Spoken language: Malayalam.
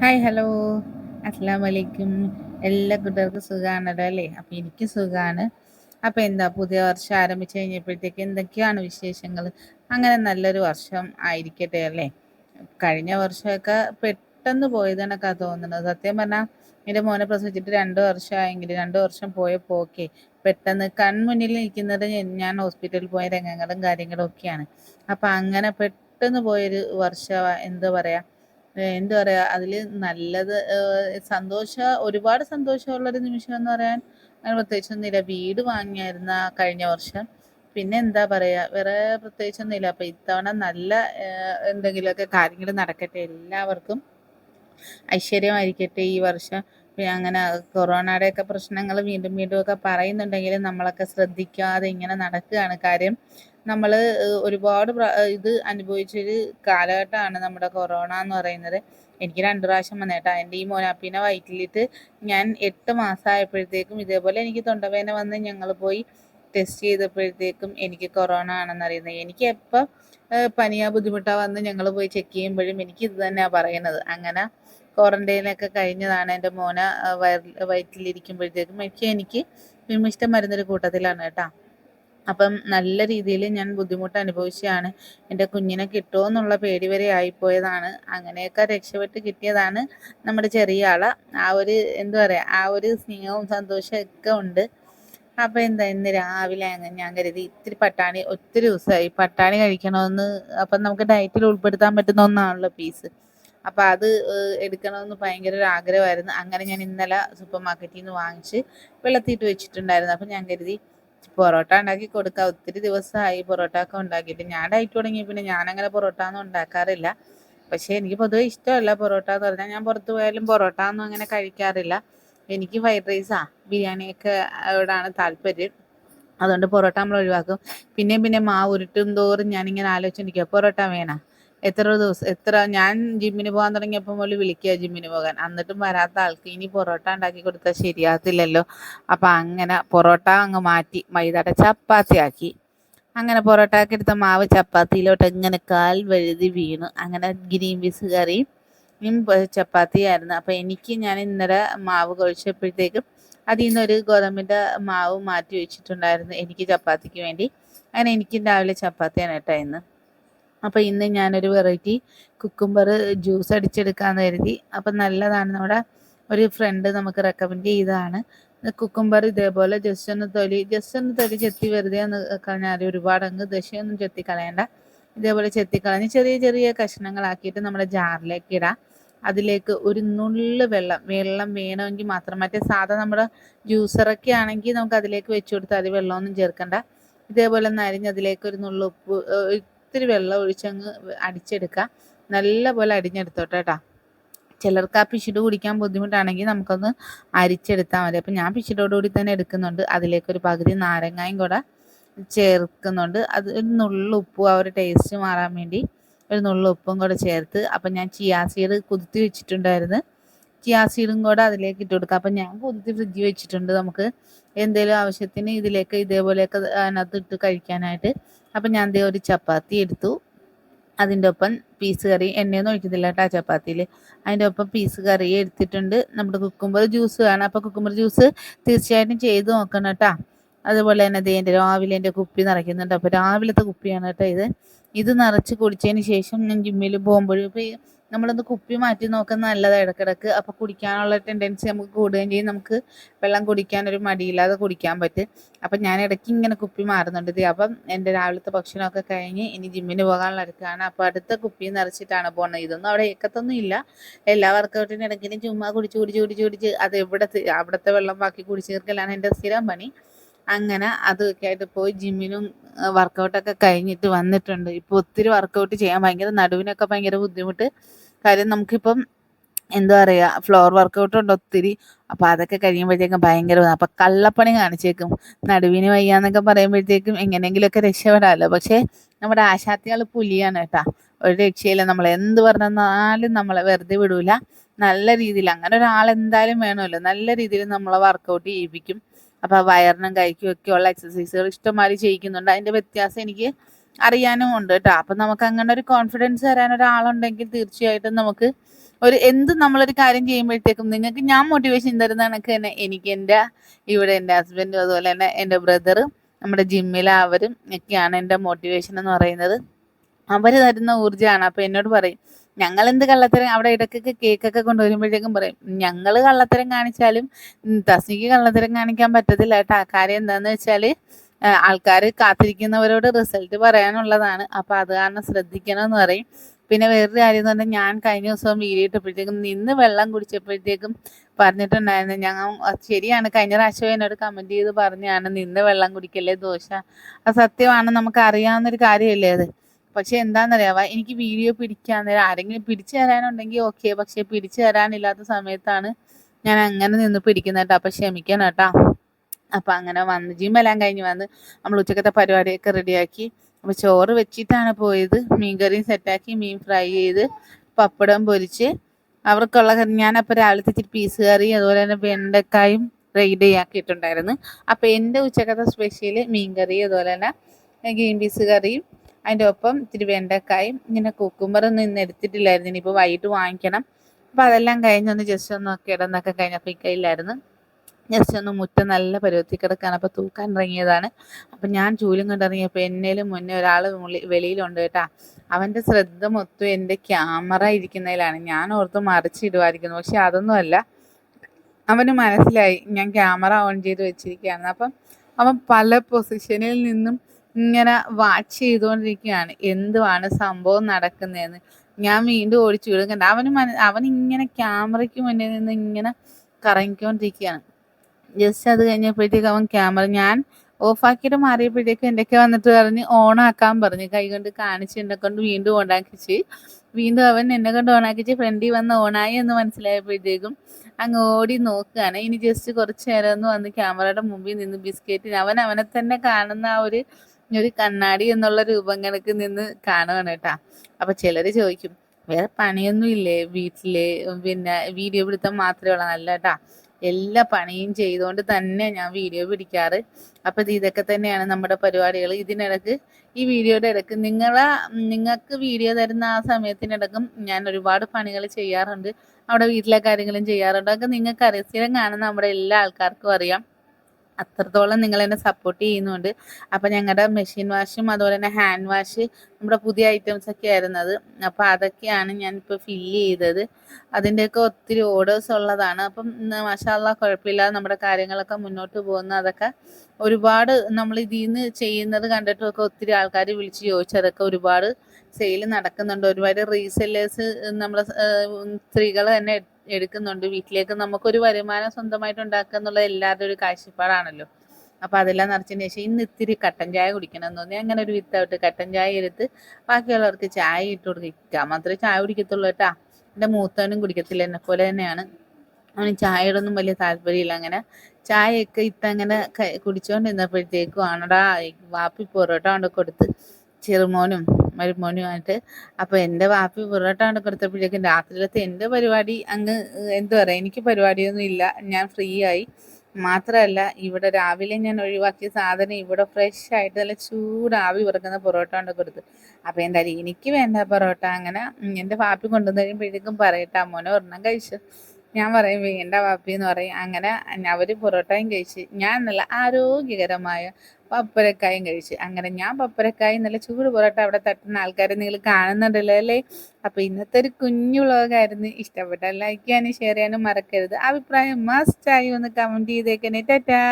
ഹായ് ഹലോ അസ്സാം വലൈക്കും എല്ലാ കൂട്ടർക്കും സുഖമാണല്ലോ അല്ലേ? അപ്പം എനിക്ക് സുഖമാണ് അപ്പം എന്താ പുതിയ വർഷം ആരംഭിച്ചു കഴിഞ്ഞപ്പോഴത്തേക്ക് എന്തൊക്കെയാണ് വിശേഷങ്ങൾ? അങ്ങനെ നല്ലൊരു വർഷം ആയിരിക്കട്ടെ അല്ലേ? കഴിഞ്ഞ വർഷമൊക്കെ പെട്ടെന്ന് പോയതാണൊക്കെ തോന്നുന്നത്. സത്യം പറഞ്ഞാൽ എന്റെ മോനെ പ്രസവിച്ചിട്ട് രണ്ട് വർഷമായെങ്കിൽ രണ്ട് വർഷം പോയപ്പോൾ ഓക്കെ പെട്ടെന്ന് കൺമുന്നിൽ നിൽക്കുന്നത് ഞാൻ ഹോസ്പിറ്റലിൽ പോയ രംഗങ്ങളും കാര്യങ്ങളും ഒക്കെയാണ്. അപ്പം അങ്ങനെ പെട്ടെന്ന് പോയൊരു വർഷം എന്താ പറയുക എന്താ പറയാ അതിൽ നല്ലത് സന്തോഷ ഒരുപാട് സന്തോഷമുള്ള ഒരു നിമിഷം എന്ന് പറയാൻ അങ്ങനെ പ്രത്യേകിച്ചൊന്നുമില്ല. വീട് വാങ്ങിയായിരുന്ന കഴിഞ്ഞ വർഷം. പിന്നെ എന്താ പറയാ വേറെ പ്രത്യേകിച്ചൊന്നുമില്ല. അപ്പം ഇത്തവണ നല്ല എന്തെങ്കിലുമൊക്കെ കാര്യങ്ങൾ നടക്കട്ടെ എല്ലാവർക്കും. ഐശ്വര്യമായിരിക്കട്ടെ ഈ വർഷം. അങ്ങനെ കൊറോണയുടെയൊക്കെ പ്രശ്നങ്ങൾ വീണ്ടും വീണ്ടും ഒക്കെ പറയുന്നുണ്ടെങ്കിലും നമ്മളൊക്കെ ശ്രദ്ധിക്കാതെ ഇങ്ങനെ നടക്കുകയാണ് കാര്യം നമ്മൾ ഒരുപാട് ഇത് അനുഭവിച്ചൊരു കാലഘട്ടമാണ് നമ്മുടെ കൊറോണ എന്ന് പറയുന്നത്. എനിക്ക് രണ്ട് പ്രാവശ്യം വന്നേട്ടാ. എന്റെ ഈ മോനാപ്പീനെ വയറ്റിലിട്ട് ഞാൻ എട്ട് മാസമായപ്പോഴത്തേക്കും ഇതേപോലെ എനിക്ക് തൊണ്ടവേദന വന്ന് ഞങ്ങൾ പോയി ടെസ്റ്റ് ചെയ്തപ്പോഴത്തേക്കും എനിക്ക് കൊറോണ ആണെന്ന് അറിയുന്നത് എനിക്ക് എപ്പോൾ പനിയാ ബുദ്ധിമുട്ടാ വന്ന് ഞങ്ങൾ പോയി ചെക്ക് ചെയ്യുമ്പോഴും എനിക്ക് ഇത് തന്നെയാണ് പറയുന്നത്. അങ്ങനെ ക്വാറന്റൈനൊക്കെ കഴിഞ്ഞതാണ് എന്റെ മോന വയറ്റിലിരിക്കുമ്പോഴത്തേക്കും. പക്ഷേ എനിക്ക് വിമിഷ്ട മരുന്നൊരു കൂട്ടത്തിലാണ് കേട്ടോ. അപ്പം നല്ല രീതിയിൽ ഞാൻ ബുദ്ധിമുട്ട് അനുഭവിച്ചതാണ്. എന്റെ കുഞ്ഞിനെ കിട്ടുമോ എന്നുള്ള പേടി വരെ ആയിപ്പോയതാണ്. അങ്ങനെയൊക്കെ രക്ഷപ്പെട്ട് കിട്ടിയതാണ് നമ്മുടെ ചെറിയ ആൾ. ആ ഒരു എന്താ പറയുക ആ ഒരു സ്നേഹവും സന്തോഷവും ഒക്കെ ഉണ്ട്. അപ്പം എന്താ ഇന്ന് രാവിലെ ഞാൻ കരുതി ഇത്തിരി പട്ടാണി ഒത്തിരി ദിവസമായി. പട്ടാണി കഴിക്കണമെന്ന് അപ്പം നമുക്ക് ഡയറ്റിൽ ഉൾപ്പെടുത്താൻ പറ്റുന്ന ഒന്നാണല്ലോ പീസ് അപ്പോൾ അത് എടുക്കണമെന്ന് ഭയങ്കര ഒരു ആഗ്രഹമായിരുന്നു അങ്ങനെ ഞാൻ ഇന്നലെ സൂപ്പർ മാർക്കറ്റിൽ നിന്ന് വാങ്ങിച്ച് വെള്ളത്തിയിട്ട് വെച്ചിട്ടുണ്ടായിരുന്നു. അപ്പം ഞാൻ കരുതി പൊറോട്ട ഉണ്ടാക്കി കൊടുക്കാം. ഒത്തിരി ദിവസമായി പൊറോട്ട ഒക്കെ ഉണ്ടാക്കിയിട്ട്. ഞാൻ ഡയറ്റ് തുടങ്ങി പിന്നെ ഞാനങ്ങനെ പൊറോട്ട ഒന്നും ഉണ്ടാക്കാറില്ല. പക്ഷേ എനിക്ക് പൊതുവെ ഇഷ്ടമല്ല പൊറോട്ട എന്ന് പറഞ്ഞാൽ ഞാൻ പുറത്ത് പോയാലും പൊറോട്ട ഒന്നും അങ്ങനെ കഴിക്കാറില്ല. എനിക്ക് ഫ്രൈഡ് റൈസാ ബിരിയാണിയൊക്കെ അവിടാണ് താല്പര്യം. അതുകൊണ്ട് പൊറോട്ട നമ്മൾ ഒഴിവാക്കും. പിന്നെയും പിന്നെ മാവ് ഉരുട്ടും തോറും ഞാനിങ്ങനെ ആലോചിച്ചിരിക്കുക പൊറോട്ട വേണം? എത്ര ദിവസം എത്ര ഞാൻ ജിമ്മിന് പോകാൻ തുടങ്ങിയപ്പോൾ മുതൽ വിളിക്കുക ജിമ്മിന് പോകാൻ. എന്നിട്ടും വരാത്ത ആൾക്ക് ഇനി പൊറോട്ട ഉണ്ടാക്കി കൊടുത്താൽ ശരിയാകത്തില്ലല്ലോ. അപ്പം അങ്ങനെ പൊറോട്ട അങ്ങ് മാറ്റി മൈദയുടെ ചപ്പാത്തി ആക്കി. അങ്ങനെ പൊറോട്ട ആക്കി എടുത്ത മാവ് ചപ്പാത്തിയിലോട്ട് ഇങ്ങനെ കാൽ വഴുതി വീണു. അങ്ങനെ ഗ്രീൻ പീസ് കറിയും ചപ്പാത്തിയായിരുന്നു അപ്പം എനിക്ക് ഞാൻ ഇന്നലെ മാവ് കഴിച്ചപ്പോഴത്തേക്കും അതിൽ നിന്നൊരു ഗോതമ്പിന്റെ മാവ് മാറ്റി വെച്ചിട്ടുണ്ടായിരുന്നു എനിക്ക് ചപ്പാത്തിക്ക് വേണ്ടി. അങ്ങനെ എനിക്കും രാവിലെ ചപ്പാത്തിയാണ് കേട്ടോ ഇന്ന്. അപ്പോൾ ഇന്ന് ഞാനൊരു വെറൈറ്റി കുക്കുംബർ ജ്യൂസ് അടിച്ചെടുക്കാമെന്ന് കരുതി. അപ്പം നല്ലതാണ്. നമ്മുടെ ഒരു ഫ്രണ്ട് നമുക്ക് റെക്കമെൻഡ് ചെയ്തതാണ്. കുക്കുംബർ ഇതേപോലെ ജസ്റ്റ് ഒന്ന് തൊലി ജസ്റ്റ് ഒന്ന് തൊലി ചെത്തി വെറുതെ ഒന്ന് കളഞ്ഞാൽ ഒരുപാട് അങ്ങ് ദശയൊന്നും ചെത്തി കളയണ്ട. ഇതേപോലെ ചെത്തിക്കളഞ്ഞ് ചെറിയ ചെറിയ കഷ്ണങ്ങളാക്കിയിട്ട് നമ്മുടെ ജാറിലേക്ക് ഇടാം. അതിലേക്ക് ഒരു നുള്ളു വെള്ളം വെള്ളം വേണമെങ്കിൽ മാത്രം. മറ്റേ സാധാ നമ്മുടെ ജ്യൂസറൊക്കെ ആണെങ്കിൽ നമുക്ക് അതിലേക്ക് വെച്ച് കൊടുത്താൽ വെള്ളമൊന്നും ചേർക്കണ്ട. ഇതേപോലെ നരിഞ്ഞ് അതിലേക്ക് ഒരു നുള്ളു ഉപ്പ് ഒത്തിരി വെള്ളം ഒഴിച്ചങ്ങ് അടിച്ചെടുക്കുക നല്ല പോലെ അടിഞ്ഞെടുത്തോട്ടെ കേട്ടോ ചിലർക്ക് ആ പിശുട് കുടിക്കാൻ ബുദ്ധിമുട്ടാണെങ്കിൽ നമുക്കൊന്ന് അരിച്ചെടുത്താൽ മതി. അപ്പം ഞാൻ പിശുടോടുകൂടി തന്നെ എടുക്കുന്നുണ്ട്. അതിലേക്കൊരു പകുതി നാരങ്ങായും കൂടെ ചേർക്കുന്നുണ്ട്. അത് ഒരു നുള്ളു ഉപ്പും ആ ഒരു ടേസ്റ്റ് മാറാൻ വേണ്ടി ഒരു നുള്ളു ഉപ്പും കൂടെ ചേർത്ത് അപ്പം ഞാൻ ചിയാസീഡ് കുതിർത്തി വെച്ചിട്ടുണ്ടായിരുന്നു. ചിയാസീഡും കൂടെ അതിലേക്ക് ഇട്ട് കൊടുക്കുക അപ്പം ഞാൻ കുതിർത്തി ഫ്രിഡ്ജിൽ വെച്ചിട്ടുണ്ട് നമുക്ക്. എന്തെങ്കിലും ആവശ്യത്തിന് ഇതിലേക്ക് ഇതേപോലെയൊക്കെ അതിനകത്ത് ഇട്ട് കഴിക്കാനായിട്ട്. അപ്പം ഞാൻ ദേ ഒരു ചപ്പാത്തി എടുത്തു. അതിന്റെ ഒപ്പം പീസ് കറി. എണ്ണയൊന്നും ഒഴിക്കുന്നില്ല കേട്ടോ ആ ചപ്പാത്തിയിൽ അതിന്റെ ഒപ്പം പീസ് കറി എടുത്തിട്ടുണ്ട്. നമ്മുടെ കുക്കുമ്പർ ജ്യൂസ് വേണം അപ്പോൾ കുക്കുമ്പർ ജ്യൂസ് തീർച്ചയായിട്ടും ചെയ്ത് നോക്കണം കേട്ടോ. അതുപോലെ തന്നെ ദേ എന്റെ രാവിലെ എന്റെ കുപ്പി നിറയ്ക്കുന്നുണ്ട്. അപ്പോൾ രാവിലത്തെ കുപ്പിയാണ് കേട്ടോ ഇത്. ഇത് നിറച്ച് കുടിച്ചതിന് ശേഷം ഞാൻ ജിമ്മിൽ പോകുമ്പോഴും ഇപ്പോൾ നമ്മളൊന്ന് കുപ്പി മാറ്റി നോക്കുന്നത് നല്ലതാണ് ഇടക്കിടക്ക്. അപ്പോൾ കുടിക്കാനുള്ള ടെൻഡൻസി നമുക്ക് കൂടുകയും ചെയ്യും. നമുക്ക് വെള്ളം കുടിക്കാൻ ഒരു മടിയില്ലാതെ കുടിക്കാൻ പറ്റും. അപ്പം ഞാൻ ഇടയ്ക്ക് ഇങ്ങനെ കുപ്പി മാറുന്നുണ്ട്. ഇത് അപ്പം എന്റെ രാവിലത്തെ ഭക്ഷണമൊക്കെ കഴിഞ്ഞ് ഇനി ജിമ്മിന് പോകാനുള്ള അടുക്കാണ്. അപ്പോൾ അടുത്ത കുപ്പി നിറച്ചിട്ടാണ് പോകുന്നത്. ഇതൊന്നും അവിടെ ഏക്കത്തൊന്നും ഇല്ല. എല്ലാ വർക്കൗട്ടിനും ഇടയ്ക്കിനും ചുമ്മാ കുടിച്ച് കുടിച്ച് കുടിച്ച് കുടിച്ച് അത് എവിടെ അവിടുത്തെ വെള്ളം ബാക്കി കുടിച്ച് തീർക്കലാണ് എന്റെ സ്ഥിരം പണി. അങ്ങനെ അതൊക്കെ ആയിട്ട് പോയി ജിമ്മിനും വർക്കൗട്ടൊക്കെ കഴിഞ്ഞിട്ട് വന്നിട്ടുണ്ട്. ഇപ്പോൾ ഒത്തിരി വർക്കൗട്ട് ചെയ്യാൻ ഭയങ്കര നടുവിനൊക്കെ ഭയങ്കര ബുദ്ധിമുട്ട്. കാര്യം നമുക്കിപ്പം എന്താ പറയുക ഫ്ലോർ വർക്കൗട്ട് ഉണ്ട് ഒത്തിരി. അപ്പോൾ അതൊക്കെ കഴിയുമ്പോഴത്തേക്കും ഭയങ്കര അപ്പം കള്ളപ്പണി കാണിച്ചേക്കും. നടുവിന് വയ്യാന്നൊക്കെ പറയുമ്പോഴത്തേക്കും എങ്ങനെയെങ്കിലുമൊക്കെ രക്ഷപ്പെടാമല്ലോ പക്ഷേ നമ്മുടെ ആശാത്തികൾ പുലിയാണ് കേട്ടോ. ഒരു രക്ഷയില്ല. നമ്മൾ എന്ത് പറഞ്ഞാലും നമ്മളെ വെറുതെ വിടൂല. നല്ല രീതിയിൽ അങ്ങനെ ഒരാൾ എന്തായാലും വേണമല്ലോ. നല്ല രീതിയിൽ നമ്മളെ വർക്കൗട്ട് ചെയ്യിപ്പിക്കും. അപ്പോൾ വയറിനും കൈക്കും ഒക്കെയുള്ള എക്സസൈസുകൾ ഇഷ്ടംമാതിരി ചെയ്യിക്കുന്നുണ്ട്. അതിന്റെ വ്യത്യാസം എനിക്ക് അറിയാനും ഉണ്ട് കേട്ടോ അപ്പം നമുക്ക് അങ്ങനെ ഒരു കോൺഫിഡൻസ് തരാൻ ഒരാളുണ്ടെങ്കിൽ തീർച്ചയായിട്ടും നമുക്ക് ഒരു എന്ത് നമ്മളൊരു കാര്യം ചെയ്യുമ്പോഴത്തേക്കും നിങ്ങൾക്ക് ഞാൻ മോട്ടിവേഷൻ തരുന്ന കണക്ക് തന്നെ എനിക്ക് എന്റെ ഇവിടെ എന്റെ ഹസ്ബൻഡും അതുപോലെ തന്നെ എന്റെ ബ്രദറും നമ്മുടെ ജിമ്മിലെ അവരും ഒക്കെയാണ് എന്റെ മോട്ടിവേഷൻ എന്ന് പറയുന്നത്. അവർ തരുന്ന ഊർജമാണ്. അപ്പോൾ എന്നോട് പറയും ഞങ്ങൾ എന്ത് കള്ളത്തരം? അവിടെ ഇടയ്ക്കൊക്കെ കേക്കൊക്കെ കൊണ്ടുവരുമ്പോഴേക്കും പറയും ഞങ്ങൾ കള്ളത്തരം കാണിച്ചാലും തസ്നിക്ക് കള്ളത്തരം കാണിക്കാൻ പറ്റത്തില്ല കേട്ടോ കാര്യം എന്താണെന്ന് വെച്ചാൽ ആൾക്കാർ കാത്തിരിക്കുന്നവരോട് റിസൾട്ട് പറയാനുള്ളതാണ്. അപ്പോൾ അത് കാരണം ശ്രദ്ധിക്കണമെന്ന് പറയും. പിന്നെ വേറൊരു കാര്യം എന്ന് പറഞ്ഞാൽ ഞാൻ കഴിഞ്ഞ ദിവസം വീഡിയോ ഇട്ടപ്പോഴത്തേക്കും നിന്ന് വെള്ളം കുടിച്ചപ്പോഴത്തേക്കും പറഞ്ഞിട്ടുണ്ടായിരുന്നു. ഞങ്ങൾ ശരിയാണ് കഴിഞ്ഞ പ്രാവശ്യം എന്നോട് കമന്റ് ചെയ്ത് പറഞ്ഞാണ് നിന്ന് വെള്ളം കുടിക്കല്ലേ ദോശ? അത് സത്യമാണ് നമുക്ക് അറിയാവുന്നൊരു കാര്യമല്ലേ അത്? പക്ഷെ എന്താണെന്നറിയാവ എനിക്ക് വീഡിയോ പിടിക്കാൻ നേരം ആരെങ്കിലും പിടിച്ചു തരാനുണ്ടെങ്കിൽ ഓക്കെ പക്ഷെ പിടിച്ചു തരാനില്ലാത്ത സമയത്താണ് ഞാൻ അങ്ങനെ നിന്ന് പിടിക്കുന്നത് കേട്ടോ. അപ്പം ക്ഷമിക്കണം കേട്ടോ. അപ്പം അങ്ങനെ വന്ന് എല്ലാം കഴിഞ്ഞ് വന്ന് നമ്മൾ ഉച്ചക്കത്തെ പരിപാടിയൊക്കെ റെഡിയാക്കി അപ്പോൾ ചോറ് വെച്ചിട്ടാണ് പോയത്. മീൻ കറിയും സെറ്റാക്കി മീൻ ഫ്രൈ ചെയ്ത് പപ്പടം പൊരിച്ച്. അവർക്കുള്ള ഞാനപ്പോൾ രാവിലത്തെ ഇച്ചിരി പീസ് കറി അതുപോലെ തന്നെ വെണ്ടക്കായും റെയ്ഡ് ആക്കിയിട്ടുണ്ടായിരുന്നു. അപ്പോൾ എന്റെ ഉച്ചക്കത്തെ സ്പെഷ്യൽ മീൻ കറി അതുപോലെ തന്നെ ഗ്രീൻ പീസ് കറിയും അതിന്റെ ഒപ്പം ഇത്തിരി വെണ്ടക്കായും ഇങ്ങനെ കുക്കുമ്പറൊന്നും ഇന്ന് എടുത്തിട്ടില്ലായിരുന്നു. ഇനിയിപ്പോൾ വൈകിട്ട് വാങ്ങിക്കണം. അപ്പോൾ അതെല്ലാം കഴിഞ്ഞൊന്ന് ജസ്റ്റ് ഒന്ന് ഇടന്നൊക്കെ കഴിഞ്ഞപ്പോൾ ഇക്കയില്ലായിരുന്നു ജസ്റ്റ് ഒന്ന് മുറ്റം നല്ല പരുവത്തി കിടക്കാൻ അപ്പോൾ തൂക്കാൻ ഇറങ്ങിയതാണ്. അപ്പം ഞാൻ ചൂലും കൊണ്ടിറങ്ങിയപ്പോൾ എന്നേലും മുന്നേ ഒരാൾ വെളിയിലുണ്ട് കേട്ടാ. അവന്റെ ശ്രദ്ധ മൊത്തം എന്റെ ക്യാമറ ഇരിക്കുന്നതിലാണ്. ഞാൻ ഓർത്ത് മറിച്ചിടുമായിരിക്കുന്നു പക്ഷെ അതൊന്നുമല്ല അവന് മനസ്സിലായി. ഞാൻ ക്യാമറ ഓൺ ചെയ്ത് വെച്ചിരിക്കുകയാണ്. അപ്പം അവൻ പല പൊസിഷനിൽ നിന്നും ഇങ്ങനെ വാച്ച് ചെയ്തുകൊണ്ടിരിക്കുകയാണ്. എന്തുവാണ് സംഭവം നടക്കുന്നതെന്ന്. ഞാൻ വീണ്ടും ഓടിച്ചു വിടുന്നുണ്ട് അവന് അവൻ ഇങ്ങനെ ക്യാമറയ്ക്ക് മുന്നിൽ നിന്ന് ഇങ്ങനെ കറങ്ങിക്കൊണ്ടിരിക്കുകയാണ്. ജസ്റ്റ് അത് കഴിഞ്ഞപ്പോഴത്തേക്ക് അവൻ ക്യാമറ ഞാൻ ഓഫ് ഓഫാക്കിയിട്ട് മാറിയപ്പോഴത്തേക്ക് എന്തൊക്കെ വന്നിട്ട് പറഞ്ഞ് ആക്കാൻ പറഞ്ഞു. കൈ കൊണ്ട് കാണിച്ച് എന്നെ കൊണ്ട് വീണ്ടും ഓണാക്കിച്ച്. വീണ്ടും അവൻ എന്നെ കൊണ്ട് ഓണാക്കിച്ച് ഫ്രണ്ടിൽ വന്ന് ഓണായി എന്ന് മനസ്സിലായപ്പോഴത്തേക്കും അങ്ങ് ഓടി നോക്കുകയാണ്. ഇനി ജസ്റ്റ് കുറച്ച് നേരം ഒന്ന് വന്ന് ക്യാമറയുടെ മുമ്പിൽ നിന്ന് ബിസ്ക്കറ്റിന് അവൻ അവനെ തന്നെ കാണുന്ന ആ ഒരു ഒരു കണ്ണാടി എന്നുള്ള രൂപം കണക്ക് നിന്ന് കാണുകയാണ് കേട്ടാ. അപ്പൊ ചിലര് ചോദിക്കും വേറെ പണിയൊന്നും ഇല്ലേ വീട്ടിൽ? പിന്നെ വീഡിയോ പിടുത്തം മാത്രമേ ഉള്ളൂ. നല്ല കേട്ടാ. എല്ലാ പണിയും ചെയ്തുകൊണ്ട് തന്നെ ഞാൻ വീഡിയോ പിടിക്കാറ്. അപ്പം ഇത് ഇതൊക്കെ തന്നെയാണ് നമ്മുടെ പരിപാടികൾ ഇതിനിടക്ക് ഈ വീഡിയോയുടെ ഇടയ്ക്ക് നിങ്ങളെ നിങ്ങൾക്ക് വീഡിയോ തരുന്ന ആ സമയത്തിനിടക്കും ഞാൻ ഒരുപാട് പണികൾ ചെയ്യാറുണ്ട്. അവിടെ വീട്ടിലെ കാര്യങ്ങളും ചെയ്യാറുണ്ട്. അതൊക്കെ നിങ്ങൾക്ക് അറിയാം സ്ഥിരം കാണുന്ന നമ്മുടെ എല്ലാ ആൾക്കാർക്കും അറിയാം. അത്രത്തോളം നിങ്ങൾ എന്നെ സപ്പോർട്ട് ചെയ്യുന്നുണ്ട് അപ്പോൾ ഞങ്ങളുടെ മെഷീൻ വാഷും അതുപോലെ തന്നെ ഹാൻഡ് വാഷ് നമ്മുടെ പുതിയ ഐറ്റംസ് ഒക്കെ ആയിരുന്നത്. അപ്പോൾ അതൊക്കെയാണ് ഞാനിപ്പോൾ ഫില്ല് ചെയ്തത്. അതിന്റെയൊക്കെ ഒത്തിരി ഓർഡേഴ്സ് ഉള്ളതാണ്. അപ്പം മഷാല്ല കുഴപ്പമില്ലാതെ നമ്മുടെ കാര്യങ്ങളൊക്കെ മുന്നോട്ട് പോകുന്ന. അതൊക്കെ ഒരുപാട് നമ്മൾ ഇതിൽ നിന്ന് ചെയ്യുന്നത് കണ്ടിട്ടുമൊക്കെ ഒത്തിരി ആൾക്കാർ വിളിച്ച് ചോദിച്ചതൊക്കെ ഒരുപാട് സെയിൽ നടക്കുന്നുണ്ട്. ഒരുപാട് റീസെല്ലേഴ്സ് നമ്മളെ സ്ത്രീകൾ തന്നെ എടുക്കുന്നുണ്ട്. വീട്ടിലേക്ക് നമുക്കൊരു വരുമാനം സ്വന്തമായിട്ട് ഉണ്ടാക്കുക എന്നുള്ളത് എല്ലാവരുടെ ഒരു കാഴ്ചപ്പാടാണല്ലോ. അപ്പോൾ അതെല്ലാം നിറച്ചതിന് ശേഷം ഇന്ന് ഇത്തിരി കട്ടൻ ചായ കുടിക്കണം തോന്നി. അങ്ങനെ ഒരു വിത്തൗട്ട് കട്ടൻ ചായ എടുത്ത് ബാക്കിയുള്ളവർക്ക് ചായ ഇട്ട് കൊടുക്കുക മാത്രമേ ചായ കുടിക്കത്തുള്ളൂ കേട്ടാ. എന്റെ മൂത്തവനും കുടിക്കത്തില്ല. എന്നെ പോലെ തന്നെയാണ്. അവന് ചായയോടൊന്നും വലിയ താല്പര്യമില്ല. അങ്ങനെ ചായയൊക്കെ ഇട്ടങ്ങനെ കുടിച്ചുകൊണ്ടിരുന്നപ്പോഴത്തേക്കും ആണടാ വാപ്പി പൊറോട്ട കൊണ്ട് കൊടുത്ത് ചെറുമോനും മരുമോനുമായിട്ട് അപ്പോൾ എന്റെ വാപ്പി പൊറോട്ട കൊടുത്തപ്പോഴേക്കും രാത്രിയിലത്തെ എന്റെ പരിപാടി അങ്ങ് എന്താ പറയുക എനിക്ക് പരിപാടിയൊന്നും ഇല്ല. ഞാൻ ഫ്രീ ആയി. മാത്രമല്ല ഇവിടെ രാവിലെ ഞാൻ ഒഴിവാക്കിയ സാധനം ഇവിടെ ഫ്രഷ് ആയിട്ട് നല്ല ചൂടാവി ഉറക്കുന്ന പൊറോട്ട കൊണ്ട് കൊടുത്ത് അപ്പോൾ എന്തായാലും എനിക്ക് വേണ്ട പൊറോട്ട അങ്ങനെ എന്റെ വാപ്പി കൊണ്ടുവന്നു കഴിയുമ്പോഴേക്കും പറയട്ടെ അമ്മോനെ ഒരെണ്ണം കഴിച്ചു. ഞാൻ പറയും വീണ്ട വാപ്പി എന്ന് പറയും. അങ്ങനെ അവർ പൊറോട്ടയും കഴിച്ച് ഞാൻ നല്ല ആരോഗ്യകരമായ പപ്പരക്കായും കഴിച്ച്. അങ്ങനെ ഞാൻ പപ്പരക്കായി നല്ല ചൂട് പൊറോട്ട അവിടെ തട്ടുന്ന ആൾക്കാരെ നിങ്ങൾ കാണുന്നുണ്ടല്ലോ അല്ലേ? അപ്പോൾ ഇന്നത്തെ ഒരു കുഞ്ഞു ഇഷ്ടപ്പെട്ട ലൈക്ക് ചെയ്യാനും ഷെയർ ചെയ്യാനും മറക്കരുത്. അഭിപ്രായം മസ്റ്റായി ഒന്ന് കമന്റ് ചെയ്തേക്കണേ. ടാറ്റാ!